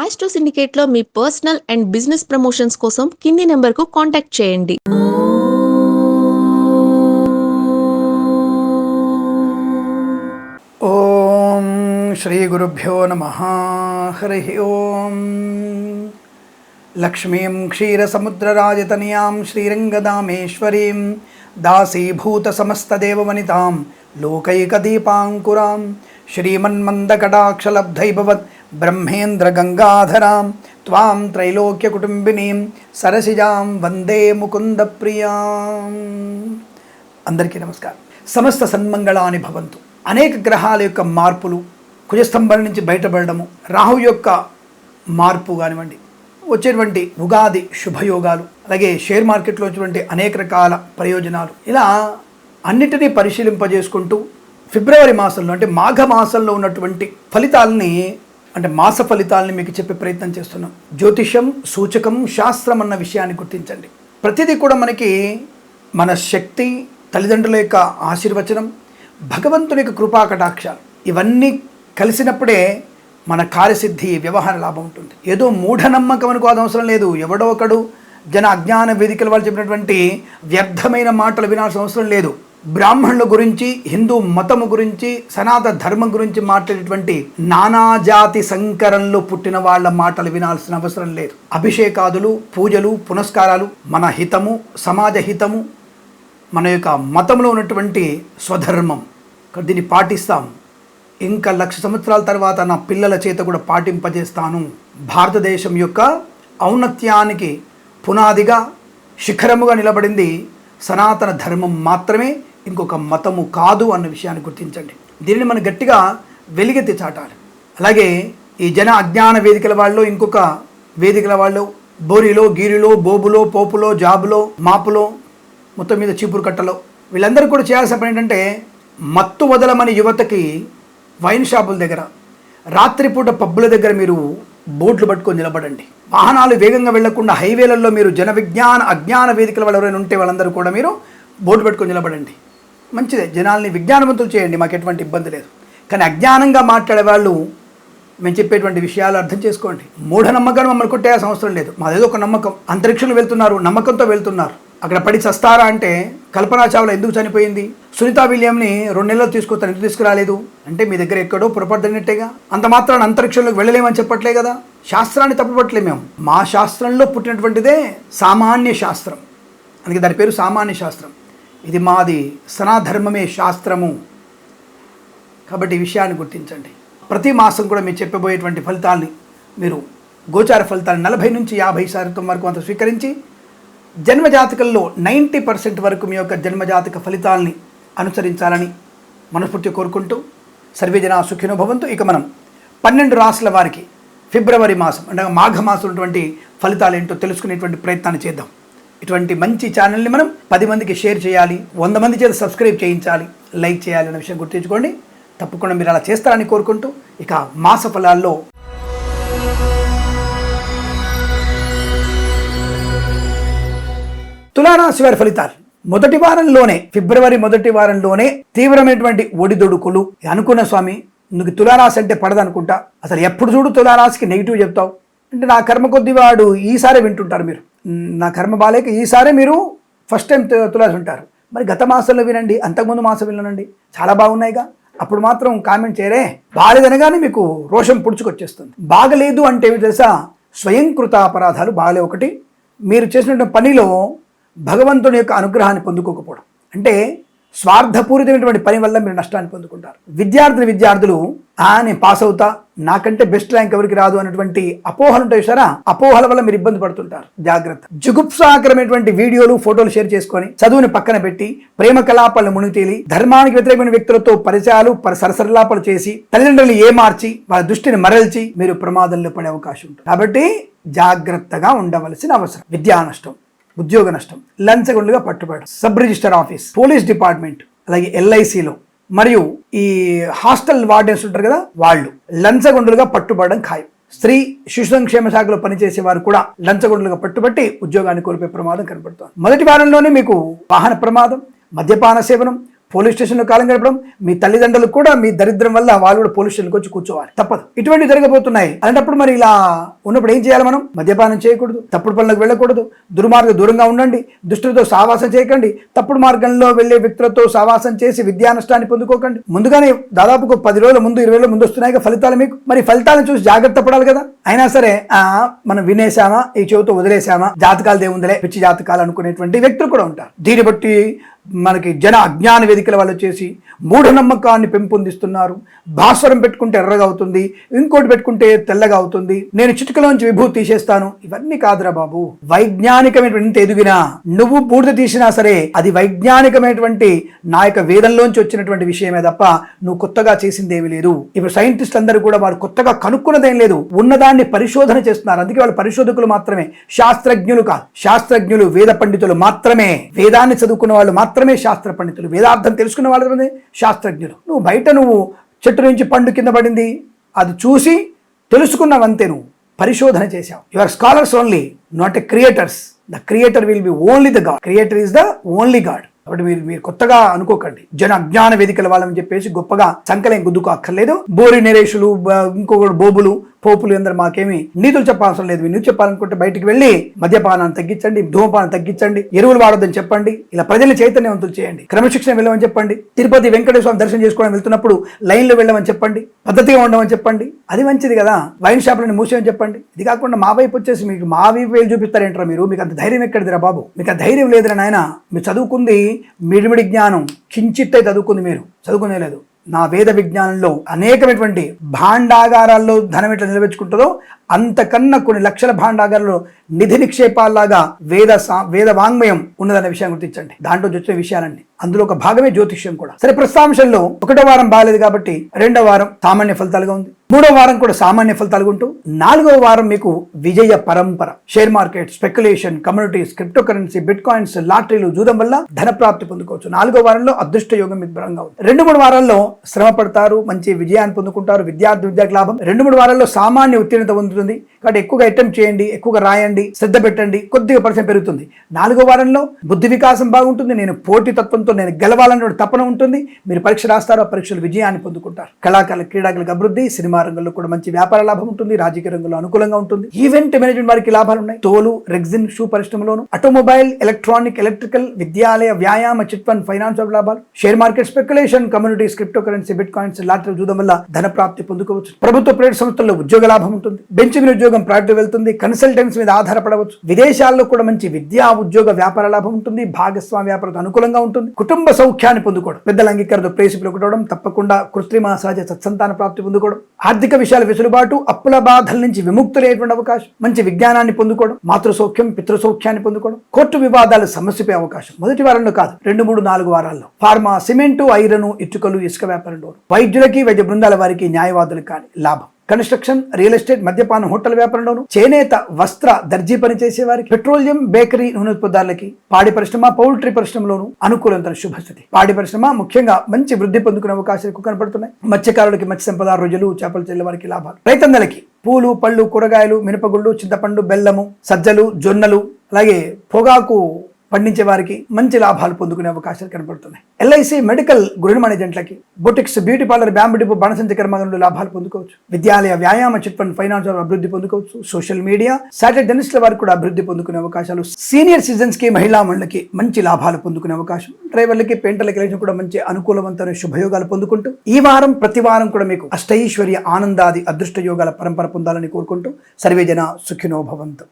Astro సిండికేట్లో మీ personal and business promotions కోసం కింది నెంబర్కు కాంటాక్ట్ చేయండి. ఓం శ్రీ గురుభ్యో నమ. హరి ఓం. లక్ష్మీం క్షీరసముద్రరాజతనయాం శ్రీరంగదామేశ్వరీం దాసీభూత సమస్తదేవవనితాం లోకైకదీపాంకురాం. శ్రీమన్మందకటాక్షలబ్ధైభవత్ బ్రహ్మేంద్ర గంగాధరాం త్వాం త్రైలోక్యకుటుంబినీం సరసిజాం వందే ముకుంద ప్రియాం అందరికీ నమస్కారం. సమస్త సన్మంగళాని భవంతు. అనేక గ్రహాల యొక్క మార్పులు కుజస్తంభం నుంచి బయటపడడము రాహు యొక్క మార్పు కానివ్వండి వచ్చేటువంటి ఉగాది శుభయోగాలు అలాగే షేర్ మార్కెట్లో వచ్చినటువంటి అనేక రకాల ప్రయోజనాలు. ఇలా అన్నిటినీ పరిశీలింపజేసుకుంటూ ఫిబ్రవరి మాసంలో అంటే మాఘ మాసంలో ఉన్నటువంటి ఫలితాలని అంటే మాస ఫలితాలని మీకు చెప్పే ప్రయత్నం చేస్తున్నాం. జ్యోతిషం సూచకం శాస్త్రం అన్న విషయాన్ని గుర్తించండి. ప్రతిదీ కూడా మనకి మన శక్తి తల్లిదండ్రుల యొక్క ఆశీర్వచనం భగవంతుని యొక్క కృపా కటాక్షాలు. ఇవన్నీ కలిసినప్పుడే మన కార్యసిద్ధి వ్యవహార లాభం ఉంటుంది. ఏదో మూఢనమ్మకం అనుకోవాల్సిన అవసరం లేదు. ఎవడో ఒకడు జన అజ్ఞాన వేదికల వాళ్ళు చెప్పినటువంటి వ్యర్థమైన మాటలు వినాల్సిన అవసరం లేదు. బ్రాహ్మణుల గురించి హిందూ మతము గురించి సనాతన ధర్మం గురించి మాట్లాడేటువంటి నానాజాతి సంకరంలో పుట్టిన వాళ్ళ మాటలు వినాల్సిన అవసరం లేదు. అభిషేకాదులు పూజలు పునస్కారాలు మన హితము సమాజ హితము మన యొక్క మతంలో ఉన్నటువంటి స్వధర్మం. దీన్ని పాటిస్తాం. ఇంకా లక్ష సంవత్సరాల తర్వాత నా పిల్లల చేత కూడా పాటింపజేస్తాను. భారతదేశం యొక్క ఔన్నత్యానికి పునాదిగా శిఖరముగా నిలబడింది సనాతన ధర్మం మాత్రమే. ఇంకొక మతము కాదు అన్న విషయాన్ని గుర్తించండి. దీనిని మనం గట్టిగా వెలిగెత్తి చాటాలి. అలాగే ఈ జన అజ్ఞాన వేదికల వాళ్ళు ఇంకొక వేదికల వాళ్ళు బోరిలో గీరిలో బోబులో పోపులో జాబులో మాపులో మొత్తం మీద చీపురు కట్టలో వీళ్ళందరూ కూడా చేయాల్సిన పని ఏంటంటే మత్తు వదలమని యువతకి వైన్ షాపుల దగ్గర రాత్రిపూట పబ్బుల దగ్గర మీరు బోట్లు పట్టుకొని నిలబడండి. వాహనాలు వేగంగా వెళ్ళకుండా హైవేలలో మీరు జన విజ్ఞాన అజ్ఞాన వేదికల వాళ్ళు ఎవరైనా ఉంటే వాళ్ళందరూ కూడా మీరు బోర్డు పెట్టుకొని నిలబడండి. మంచిదే. జనాల్ని విజ్ఞానవంతులు చేయండి మాకు ఎటువంటి ఇబ్బంది లేదు. కానీ అజ్ఞానంగా మాట్లాడే వాళ్ళు మేము చెప్పేటువంటి విషయాలు అర్థం చేసుకోండి. మూఢనమ్మకాన్ని మమ్మల్ని కొట్టే అవసరం లేదు. మాదేదో ఒక నమ్మకం. అంతరిక్షంలో వెళ్తున్నారు నమ్మకంతో వెళ్తున్నారు. అక్కడ పడి చస్తారా అంటే కల్పనా చావ్లా ఎందుకు చనిపోయింది? సునీతా విలియంని రెండు నెలలు తీసుకొస్తాను ఎందుకు తీసుకురాలేదు? అంటే మీ దగ్గర ఎక్కడో పొరపడినట్టేగా అంత మాత్రాన్ని అంతరిక్షంలోకి వెళ్ళలేమని చెప్పట్లే కదా? శాస్త్రాన్ని తప్పుపట్టలే మేము. మా శాస్త్రంలో పుట్టినటువంటిదే సామాన్య శాస్త్రం. అందుకే దాని పేరు సామాన్య శాస్త్రం. ఇది మాది సనాధర్మమే శాస్త్రము. కాబట్టి ఈ విషయాన్ని గుర్తించండి. ప్రతి మాసం కూడా మీరు చెప్పబోయేటువంటి ఫలితాల్ని మీరు గోచార ఫలితాలు నలభై నుంచి యాభై శాతం వరకు అంత స్వీకరించి జన్మజాతకంలో నైంటీ పర్సెంట్ వరకు మీ యొక్క జన్మజాతక ఫలితాల్ని అనుసరించాలని మనస్ఫూర్తి కోరుకుంటూ సర్వేజన సుఖినో భవంతు. ఇక మనం పన్నెండు రాసుల వారికి ఫిబ్రవరి మాసం అంటే మాఘ మాసం ఉన్నటువంటి ఫలితాలు ఏంటో తెలుసుకునేటువంటి ప్రయత్నాన్ని చేద్దాం. ఇటువంటి మంచి ఛానల్ని మనం పది మందికి షేర్ చేయాలి వంద మంది చేత సబ్స్క్రైబ్ చేయించాలి లైక్ చేయాలి అనే విషయం గుర్తుంచుకోండి. తప్పకుండా మీరు అలా చేస్తారని కోరుకుంటూ ఇక మాస ఫలాల్లో తులారాశి వారి ఫలితాలు. మొదటి వారంలోనే ఫిబ్రవరి మొదటి వారంలోనే తీవ్రమైనటువంటి ఒడిదొడుకులు. అనుకున్న స్వామి నువ్వు తులారాశి అంటే పడదనుకుంటా. అసలు ఎప్పుడు చూడు తులారాశికి నెగిటివ్ చెప్తావు? అంటే నా కర్మ కొద్ది వాడు ఈసారే వింటుంటారు మీరు. నా కర్మ బాలేక ఈసారే మీరు ఫస్ట్ టైం తు- తులాసి ఉంటారు. మరి గత మాసంలో వినండి అంతకుముందు మాసం వినండి చాలా బాగున్నాయిగా. అప్పుడు మాత్రం కామెంట్ చేయరే. బాగాలేదనగానే మీకు రోషం పుడుచుకొచ్చేస్తుంది. బాగలేదు అంటే ఏమి తెలుసా? స్వయంకృత అపరాధాలు బాగలే ఒకటి. మీరు చేసినటువంటి పనిలో భగవంతుని యొక్క అనుగ్రహాన్ని పొందుకోకపోవడం. అంటే స్వార్థపూరితమైనటువంటి పని వల్ల మీరు నష్టాన్ని పొందుకుంటారు. విద్యార్థులు విద్యార్థులు ఆ నేను పాస్ అవుతా. నాకంటే బెస్ట్ ర్యాంక్ ఎవరికి రాదు అన్నటువంటి అపోహలు ఉంటాయి సారా అపోహల వల్ల మీరు ఇబ్బంది పడుతుంటారు. జాగ్రత్త. జుగుప్సాకరమైనటువంటి వీడియోలు ఫోటోలు షేర్ చేసుకొని చదువుని పక్కన పెట్టి ప్రేమ కలాపాలను మునిగితేలి ధర్మానికి వ్యతిరేకమైన వ్యక్తులతో పరిచయాలు పరి- సరసరలాపాలు చేసి తల్లిదండ్రులు ఏమార్చి వాళ్ళ దృష్టిని మరల్చి మీరు ప్రమాదంలో పడే అవకాశం ఉంటుంది. కాబట్టి జాగ్రత్తగా ఉండవలసిన అవసరం. విద్యా నష్టం ఉద్యోగ నష్టం లంచగొండుగా పట్టుబడడం. Sub register office police department అలాగే ఎల్ఐసిలో మరియు ఈ హాస్టల్ వార్డెన్స్ ఉంటారు కదా వాళ్ళు లంచగొండలుగా పట్టుబడడం ఖాయం. స్త్రీ శిశు సంక్షేమ శాఖలో పనిచేసే వారు కూడా లంచగొండలుగా పట్టుబట్టి ఉద్యోగాన్ని కోల్పోయే ప్రమాదం కనబడుతోంది మొదటి వారంలోనే మీకు వాహన ప్రమాదం మద్యపాన సేవనం పోలీస్ స్టేషన్లో కాలం గడపడం మీ తల్లిదండ్రులు కూడా మీ దరిద్రం వల్ల వాళ్ళు కూడా పోలీస్ స్టేషన్కి వచ్చి కూర్చోవాలి. తప్పదు. ఇటువంటి జరగబోతున్నాయి. అలాంటప్పుడు మరి ఇలా ఉన్నప్పుడు ఏం చేయాలి మనం? మద్యపానం చేయకూడదు. తప్పుడు పనులకు వెళ్ళకూడదు. దుర్మార్గ దూరంగా ఉండండి. దుష్టులతో సావాసం చేయకండి. తప్పుడు మార్గంలో వెళ్ళే వ్యక్తులతో సావాసం చేసి విద్యా నష్టాన్ని పొందుకోకండి. ముందుగానే దాదాపు పది రోజుల ముందు ఇరవై రోజుల ముందు వస్తున్నాయి ఫలితాలు మీకు. మరి ఫలితాలను చూసి జాగ్రత్త పడాలి కదా. అయినా సరే మనం వినేసామా ఈ చెవితో వదిలేశామా? జాతకాలు దేవుందిలే పిచ్చి జాతకాలు అనుకునేటువంటి వ్యక్తులు కూడా ఉంటారు. దీన్ని బట్టి మనకి జన అజ్ఞాన వేదికల వాళ్ళు వచ్చేసి మూఢనమ్మకాన్ని పెంపొందిస్తున్నారు. భాస్వరం పెట్టుకుంటే ఎర్రగా అవుతుంది ఇంకోటి పెట్టుకుంటే తెల్లగా అవుతుంది. నేను చిటికలోంచి విభూతి తీసేస్తాను. ఇవన్నీ కాదురా బాబు. వైజ్ఞానికమైనటువంటి ఎదిగినా నువ్వు బూడిద తీసినా సరే అది వైజ్ఞానికమైనటువంటి నా యొక్క వేదంలోంచి వచ్చినటువంటి విషయమే తప్ప నువ్వు కొత్తగా చేసింది ఏమీ లేదు. ఇప్పుడు సైంటిస్ట్ అందరూ కూడా వారు కొత్తగా కనుక్కున్నదేం లేదు. ఉన్నదాన్ని పరిశోధన చేస్తున్నారు. అందుకే వాళ్ళు పరిశోధకులు మాత్రమే. శాస్త్రజ్ఞులు కాదు. శాస్త్రజ్ఞులు వేద పండితులు మాత్రమే. వేదాన్ని చదువుకున్న వాళ్ళు మాత్రమే శాస్త్ర పండితులు. వేదార్థం తెలుసుకున్న వాళ్ళు శాస్త్రజ్ఞులు. నువ్వు బయట నువ్వు చెట్టు నుంచి పండు కింద పడింది. అది చూసి తెలుసుకున్నావంతే నువ్వు. పరిశోధన చేశావు. Your scholars only not a creators the creator will be only the god creator is the only god కాబట్టి మీరు మీరు కొత్తగా అనుకోకండి. జన అజ్ఞాన వేదికల వాళ్ళని చెప్పేసి గొప్పగా సంకలేం గుద్దుకు అక్కర్లేదు. బోరి నరేషులు ఇంకొకటి బోబులు పోపులు అందరు మాకేమి నీతులు చెప్పాల్సిన లేదు. మీరు చెప్పాలనుకుంటే బయటికి వెళ్ళి మద్యపానాన్ని తగ్గించండి ధూమపానం తగ్గించండి ఎరువులు వాడొద్దని చెప్పండి ఇలా ప్రజల్ని చైతన్యవంతులు చేయండి. క్రమశిక్షణ వెళ్ళమని చెప్పండి తిరుపతి వెంకటేశ్వర దర్శనం చేసుకోవడం వెళ్తున్నప్పుడు లైన్లో వెళ్ళమని చెప్పండి పద్ధతిగా ఉండమని చెప్పండి. అది మంచిది కదా. వైన్ షాపులను మూసేయని చెప్పండి. ఇది కాకుండా మా వైపు వచ్చేసి మీకు మా వైపు వేలు చూపిస్తారేంటారా మీరు? మీకు అంత ధైర్యం ఎక్కడిదిరా బాబు? మీకు ఆ ధైర్యం లేదురా నాయన. మీరు చదువుకుంది మిడిమిడి జ్ఞానం కించిత్తే చదువుకుంది మీరు. చదువుకునే లేదు. నా వేద విజ్ఞానంలో అనేకమైనటువంటి భాండాగారాల్లో ధనం ఎట్లా నిలబెచ్చుకుంటుందో అంతకన్నా కొన్ని లక్షల భాండాగారాల్లో నిధి నిక్షేపాల్లాగా వేద సా- వేద వాంగ్మయం ఉన్నదనే విషయం గుర్తించండి. దాంట్లో వచ్చిన విషయాలన్నీ. అందులో ఒక భాగమే జ్యోతిష్యం కూడా. సరే ప్రస్తాంశంలో ఒకటో వారం బాగాలేదు కాబట్టి రెండో వారం సామాన్య ఫలితాలుగా ఉంది. మూడో వారం కూడా సామాన్య ఫలితాలు ఉంటూ నాలుగో వారం మీకు విజయ పరంపర. Share market speculation communities crypto currency bit coins లాటరీలు జూదం వల్ల ధన ప్రాప్తి పొందుకోవచ్చు. నాలుగో వారంలో అదృష్ట యోగం మీకు బలంగా ఉంది. రెండు మూడు వారాల్లో శ్రమ పడతారు మంచి విజయాన్ని పొందుకుంటారు విద్యార్థి విద్యాకి లాభం. రెండు మూడు వారాల్లో సామాన్య ఉత్తీర్ణత పొందుతుంది. కాబట్టి ఎక్కువగా అటెంప్ట్ చేయండి ఎక్కువగా రాయండి శ్రద్ధ పెట్టండి కొద్దిగా పరిచయం పెరుగుతుంది. నాలుగో వారంలో బుద్ధి వికాసం బాగుంటుంది నేను పోటీ తత్వంతో నేను గెలవాలనే తపన ఉంటుంది. మీరు పరీక్ష రాస్తారు ఆ పరీక్షలు విజయాన్ని పొందుకుంటారు. కళాకారుల క్రీడాకులకు అభివృద్ధి సినిమా రంగంలో కూడా మంచి వ్యాపార లాభం ఉంటుంది రాజకీయ రంగంలో అనుకూలంగా ఉంటుంది. ఈవెంట్ మేనేజ్మెంట్ వారికి లాభాలు ఉన్నాయి. తోలు రెగ్జిన్ షూ పరిశ్రమలోను ఆటోమొబైల్ ఎలక్ట్రానిక్ ఎలక్ట్రికల్ విద్యాలయ వ్యాయామ చిట్ ఫండ్ ఫైనాన్స్ లాభాలు. Share market speculation communities crypto currency bit coins lottery చూడడం వల్ల ధన ప్రాప్తి పొందుకోవచ్చు. ప్రభుత్వ ప్రైవేట్ సంస్థల్లో ఉద్యోగ లాభం ఉంటుంది. బెంచ్ మీద ఉద్యోగం ప్రాక్టివ్ వెళ్తుంది. కన్సల్టెన్స్ మీద ఆధారపడవచ్చు. విదేశాల్లో కూడా మంచి విద్యా ఉద్యోగ వ్యాపార లాభం ఉంటుంది. భాగస్వామ్య వ్యాపారం అనుకూలంగా ఉంటుంది. కుటుంబ సౌఖ్యాన్ని పొందుకోవడం. పెద్దల అంగీకారంతో ప్రేసిపులు పిలుకోవడం తప్పకుండా కృత్రిమ సహజ సత్సంతాన ప్రాప్తి పొందుకోవడం. ఆర్థిక విషయాల వెసులుబాటు అప్పుల బాధల నుంచి విముక్తులయ్యేటువంటి అవకాశం. మంచి విజ్ఞానాన్ని పొందుకోవడం. మాతృ సౌఖ్యం పితృ సౌఖ్యాన్ని పొందుకోవడం. కోర్టు వివాదాలు సమస్యపై అవకాశం. మొదటి వారంలో కాదు రెండు మూడు నాలుగు వారాల్లో. ఫార్మా సిమెంటు ఐరను ఇటుకలు ఇసుక వ్యాపారంలో వైద్యులకి వైద్య బృందాల వారికి న్యాయవాదులకు కానీ లాభం. కన్స్ట్రక్షన్ రియల్ ఎస్టేట్ మద్యపాన హోటల్ వ్యాపారంలోను చేనేత వస్త్ర దర్జీ పని చేసేవారికి పెట్రోలియం బేకరీ నూనె ఉత్పత్తులకి పాడి పరిశ్రమ పౌల్ట్రీ పరిశ్రమలోను అనుకూలంత శుభస్థితి. పాడి పరిశ్రమ ముఖ్యంగా మంచి వృద్ధి పొందుకునే అవకాశాలు ఎక్కువ కనపడుతున్నాయి. మత్స్యకారులకి మత్స్య సంపద రొయ్యలు చేపలు చెల్లె వారికి లాభాలు. రైతన్నలకి పూలు పళ్ళు కూరగాయలు మినపగుళ్ళు చింతపండు బెల్లము సజ్జలు జొన్నలు అలాగే పొగాకు పండించే వారికి మంచి లాభాలు పొందుకునే అవకాశాలు కనబడుతున్నాయి. ఎల్ఐసి మెడికల్ గృహ మేనేజెంట్లకి boutiques beauty parlour bamboo depot బాణసంచ కర్మగంలో లాభాలు పొందుకోవచ్చు. విద్యాలయ వ్యాయామ చిట్ ఫండ్ ఫైనాన్స్ అభివృద్ధి పొందుకోవచ్చు. సోషల్ మీడియా సాటిలైట్ జర్నలిస్టుల వారికి కూడా అభివృద్ధి పొందుకునే అవకాశాలు. సీనియర్ సిటిజన్స్కి మహిళా మండలకి మంచి లాభాలు పొందుకునే అవకాశం. డ్రైవర్లకి పెయింటర్లకి వెళ్ళిన కూడా మంచి అనుకూలవంతమైన శుభయోగాలు పొందుకుంటూ ఈ వారం ప్రతి వారం కూడా మీకు అష్టైశ్వర్య ఆనందాది అదృష్ట యోగాల పరంపర పొందాలని కోరుకుంటూ సర్వేజన సుఖినోభవంతు